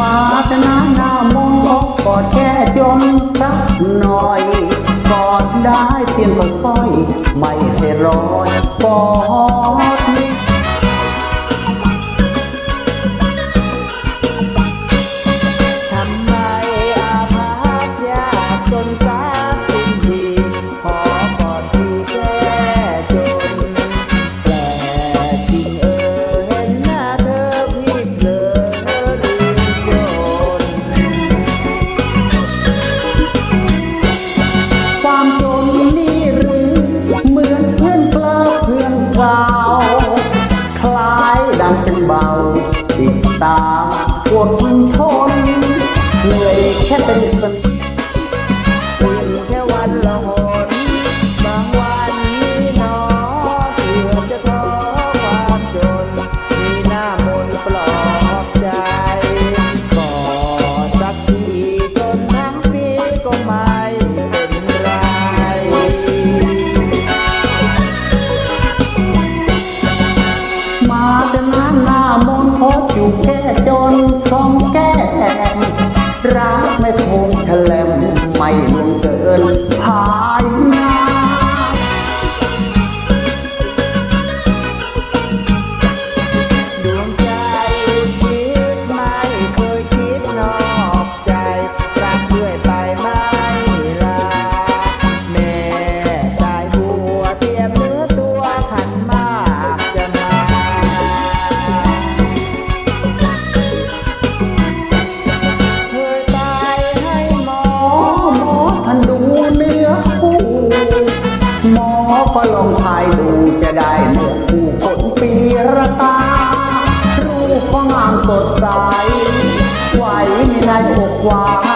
มาจะหน้าหน้ามองอกกอดแค่จนสักหน่อยกอดได้เพียงค่อยๆไม่ให้ร้อยกอด เป็นเบา ติดตามพวกคุณชนเหนื่อยแค่เป็นคนเพียงแค่วันละหนบางวันนี้หนอเกือบจะท้อความจน มีหน้ามนต์ปลอบใจกอดสักทีจนทั้งปีก็ม่เแค่จนคองแก้มรักไม่คงแถลมไม่ลงเกินพา 爱的花。